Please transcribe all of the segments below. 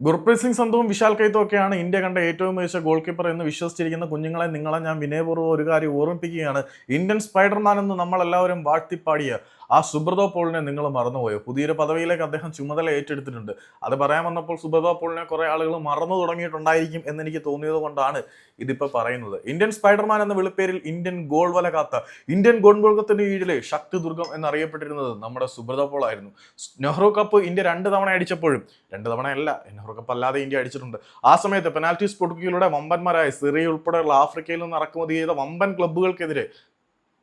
ഗുർപ്രീത് സിംഗ് സന്ധുവും വിശാൽ കൈത്തും ഒക്കെയാണ് ഇന്ത്യ കണ്ട ഏറ്റവും മികച്ച ഗോൾ കീപ്പർ എന്ന് വിശ്വസിച്ചിരിക്കുന്ന കുഞ്ഞുങ്ങളെ നിങ്ങളെ ഞാൻ വിനയപൂർവം ഒരു കാര്യം ഓർമ്മിപ്പിക്കുകയാണ്. ഇന്ത്യൻ സ്പൈഡർമാൻ എന്ന് നമ്മളെല്ലാവരും വാഴ്ത്തിപ്പാടിയ ആ സുബ്രതോ പോളിനെ നിങ്ങൾ മറന്നുപോയോ? പുതിയൊരു പദവിയിലേക്ക് അദ്ദേഹം ചുമതല ഏറ്റെടുത്തിട്ടുണ്ട്. അത് പറയാൻ വന്നപ്പോൾ സുബ്രതോ പോളിനെ കുറെ ആളുകൾ മറന്നു തുടങ്ങിയിട്ടുണ്ടായിരിക്കും എന്ന് എനിക്ക് തോന്നിയത് കൊണ്ടാണ് ഇതിപ്പോൾ പറയുന്നത്. ഇന്ത്യൻ സ്പൈഡർമാൻ എന്ന വിളിപ്പേരിൽ ഇന്ത്യൻ ഗോൾ വല കാത്ത ഇന്ത്യൻ ഗോൾമുഖത്തിന്റെ കീഴിലെ ശക്തി ദുർഗം എന്നറിയപ്പെട്ടിരുന്നത് നമ്മുടെ സുബ്രതോ പോളായിരുന്നു നെഹ്റു കപ്പ് ഇന്ത്യ രണ്ട് തവണ അടിച്ചപ്പോഴും രണ്ട് തവണയല്ല നെഹ്റു കപ്പ് അല്ലാതെ ഇന്ത്യ അടിച്ചിട്ടുണ്ട്. ആ സമയത്ത് പെനാൽറ്റി സ്പോട്ടുകളിലൂടെ വമ്പന്മാരായ സിറിയ ഉൾപ്പെടെയുള്ള ആഫ്രിക്കയിൽ നിന്ന് ഇറക്കുമതി ചെയ്ത വമ്പൻ ക്ലബ്ബുകൾക്കെതിരെ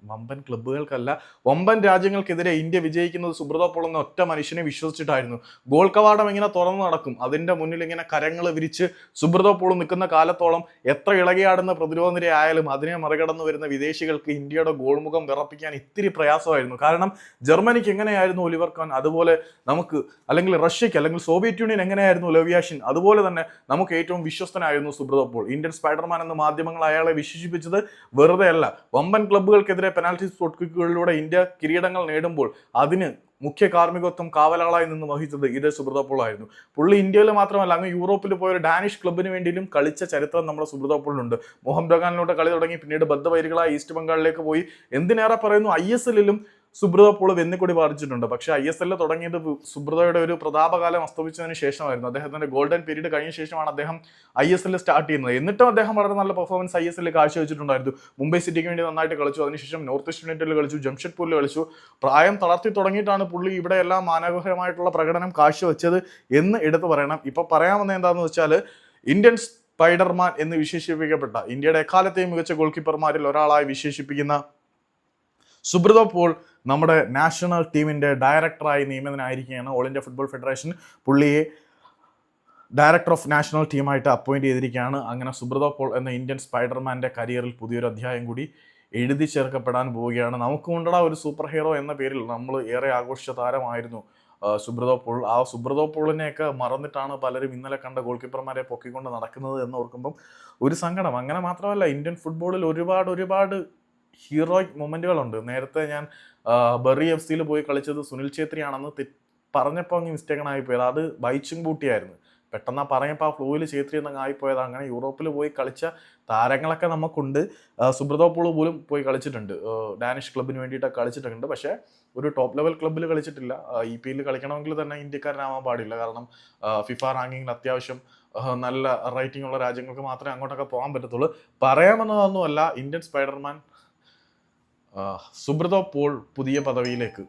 വമ്പൻ ക്ലബ്ബുകൾക്കല്ല വമ്പൻ രാജ്യങ്ങൾക്കെതിരെ ഇന്ത്യ വിജയിക്കുന്നത് സുബ്രതോ പോൾ എന്ന ഒറ്റ മനുഷ്യനെ വിശ്വസിച്ചിട്ടായിരുന്നു. ഗോൾ കവാടം ഇങ്ങനെ തുറന്നു നടക്കും. അതിന്റെ മുന്നിൽ ഇങ്ങനെ കരങ്ങൾ വിരിച്ച് സുബ്രതോ പോൾ നിൽക്കുന്ന കാലത്തോളം എത്ര ഇളകിയാടുന്ന പ്രതിരോധ നിര ആയാലും അതിനെ മറികടന്നു വരുന്ന വിദേശികൾക്ക് ഇന്ത്യയുടെ ഗോൾമുഖം വിറപ്പിക്കാൻ ഇത്തിരി പ്രയാസമായിരുന്നു. കാരണം ജർമ്മനിക്ക് എങ്ങനെയായിരുന്നു ഒലിവർ ഖാൻ? അതുപോലെ നമുക്ക് അല്ലെങ്കിൽ റഷ്യക്ക് അല്ലെങ്കിൽ സോവിയറ്റ് യൂണിയൻ എങ്ങനെയായിരുന്നു ലവ്യാഷിൻ അതുപോലെ തന്നെ നമുക്ക് ഏറ്റവും വിശ്വസ്തനായിരുന്നു സുബ്രതോ പോൾ. ഇന്ത്യൻ സ്പൈഡർമാൻ എന്ന മാധ്യമങ്ങൾ അയാളെ വിശേഷിപ്പിച്ചത് വെറുതെയല്ല. വമ്പൻ ക്ലബ്ബുകൾക്കെതിരെ പെനാൽറ്റി ഷോട്ട് കിക്കുകളിലൂടെ ഇന്ത്യ കിരീടങ്ങൾ നേടുമ്പോൾ അതിന് മുഖ്യ കാർമ്മികത്വം കാവലാളായി നിന്ന് വഹിച്ചത് ഇതേ സുബ്രത പോൾ ആയിരുന്നു. പുള്ളി ഇന്ത്യയിൽ മാത്രമല്ല അങ്ങ് യൂറോപ്പിൽ പോയ ഒരു ഡാനിഷ് ക്ലബിന് വേണ്ടിയും കളിച്ച ചരിത്രം നമ്മുടെ സുബ്രത പോളിനുണ്ട് മോഹൻ ബഗാനിലൂടെ കളി തുടങ്ങി പിന്നീട് ബദ്ധവൈരികളായി ഈസ്റ്റ് ബംഗാളിലേക്ക് പോയി. എന്തിനേറെ പറയുന്നു ഐ എസ് എല്ലിലും സുബ്രത പോൾ വെന്നിക്കൊടി പാറിച്ചിട്ടുണ്ട് പക്ഷെ ഐ എസ് എല്ലിൽ തുടങ്ങിയത് സുബ്രതയുടെ ഒരു പ്രതാപകാലം അസ്തമിച്ചതിന് ശേഷമായിരുന്നു. അദ്ദേഹത്തിന്റെ ഗോൾഡൻ പീരീഡ് കഴിഞ്ഞ ശേഷമാണ് അദ്ദേഹം ഐ എസ് എല്ലിൽ സ്റ്റാർട്ട് ചെയ്യുന്നത്. എന്നിട്ടും അദ്ദേഹം വളരെ നല്ല പെർഫോമൻസ് ഐ എസ് എല്ലിൽ കാഴ്ചവെച്ചിട്ടുണ്ടായിരുന്നു. മുംബൈ സിറ്റിക്ക് വേണ്ടി നന്നായിട്ട് കളിച്ചു. അതിനുശേഷം നോർത്ത് ഈസ്റ്റ് യുണൈറ്റഡിൽ കളിച്ചു. ജംഷഡ്പൂരിൽ കളിച്ചു. പ്രായം തളർത്തി തുടങ്ങിയിട്ടാണ് പുള്ളി ഇവിടെ എല്ലാം മാനോഹരമായിട്ടുള്ള പ്രകടനം കാഴ്ചവെച്ചത് എന്ന് എടുത്തു പറയണം. ഇപ്പൊ പറയാമെന്ന് എന്താണെന്ന് വെച്ചാൽ ഇന്ത്യൻ സ്പൈഡർമാൻ എന്ന് വിശേഷിപ്പിക്കപ്പെട്ട ഇന്ത്യയുടെ എക്കാലത്തെയും മികച്ച ഗോൾ കീപ്പർമാരിൽ ഒരാളായി വിശേഷിപ്പിക്കുന്ന സുബ്രത പോൾ നമ്മുടെ നാഷണൽ ടീമിന്റെ ഡയറക്ടറായി നിയമിതനായിരിക്കുകയാണ് ഓൾ ഇന്ത്യ ഫുട്ബോൾ ഫെഡറേഷൻ പുള്ളിയെ ഡയറക്ടർ ഓഫ് നാഷണൽ ടീമായിട്ട് അപ്പോയിന്റ് ചെയ്തിരിക്കുകയാണ്. അങ്ങനെ സുബ്രത പോൾ എന്ന ഇന്ത്യൻ സ്പൈഡർമാന്റെ കരിയറിൽ പുതിയൊരു അധ്യായം കൂടി എഴുതി ചേർക്കപ്പെടാൻ പോവുകയാണ്. നമുക്ക് കൊണ്ടടാ ഒരു സൂപ്പർ ഹീറോ എന്ന പേരിൽ നമ്മൾ ഏറെ ആഘോഷിച്ച താരമായിരുന്നു സുബ്രതോ പോൾ. ആ സുബ്രതോ പോളിനെയൊക്കെ മറന്നിട്ടാണ് പലരും ഇന്നലെ കണ്ട ഗോൾ കീപ്പർമാരെ പൊക്കിക്കൊണ്ട് നടക്കുന്നത് എന്ന് ഓർക്കുമ്പം ഒരു സങ്കടം. അങ്ങനെ മാത്രമല്ല ഇന്ത്യൻ ഫുട്ബോളിൽ ഒരുപാട് ഒരുപാട് ഹീറോയിക് മൊമെന്റുകളുണ്ട് നേരത്തെ ഞാൻ ബെറി എഫ് സിയിൽ പോയി കളിച്ചത് സുനിൽ ഛേത്രിയാണെന്ന് തെ- പറഞ്ഞപ്പോൾ അങ്ങ് മിസ്റ്റേക്കൺ ആയിപ്പോയത് അത് ബൈച്ചിങ് ബൂട്ടിയായിരുന്നു. പെട്ടെന്ന് ആ പറഞ്ഞപ്പോൾ ആ ഫ്ലോയിൽ ഛേത്രി എന്നങ്ങ് ആയിപ്പോയത്. അങ്ങനെ യൂറോപ്പിൽ പോയി കളിച്ച താരങ്ങളൊക്കെ നമുക്കുണ്ട്. സുബ്രതോ പൂൾ പോലും പോയി കളിച്ചിട്ടുണ്ട്. ഡാനിഷ് ക്ലബിന് വേണ്ടിയിട്ടൊക്കെ കളിച്ചിട്ടുണ്ട്. പക്ഷേ ഒരു ടോപ്പ് ലെവൽ ക്ലബ്ബിൽ കളിച്ചിട്ടില്ല. ഇ പി എല്ലിൽ കളിക്കണമെങ്കിൽ തന്നെ ഇന്ത്യക്കാരനാവാൻ പാടില്ല. കാരണം ഫിഫ റാങ്കിങ്ങിൽ അത്യാവശ്യം നല്ല റേറ്റിംഗ് ഉള്ള രാജ്യങ്ങൾക്ക് മാത്രമേ അങ്ങോട്ടൊക്കെ പോകാൻ പറ്റത്തുള്ളൂ. പറയാമെന്നതൊന്നുമല്ല. ഇന്ത്യൻ സ്പൈഡർമാൻ സുബ്രതോ പോൾ പുതിയ പദവിയിലേക്ക്.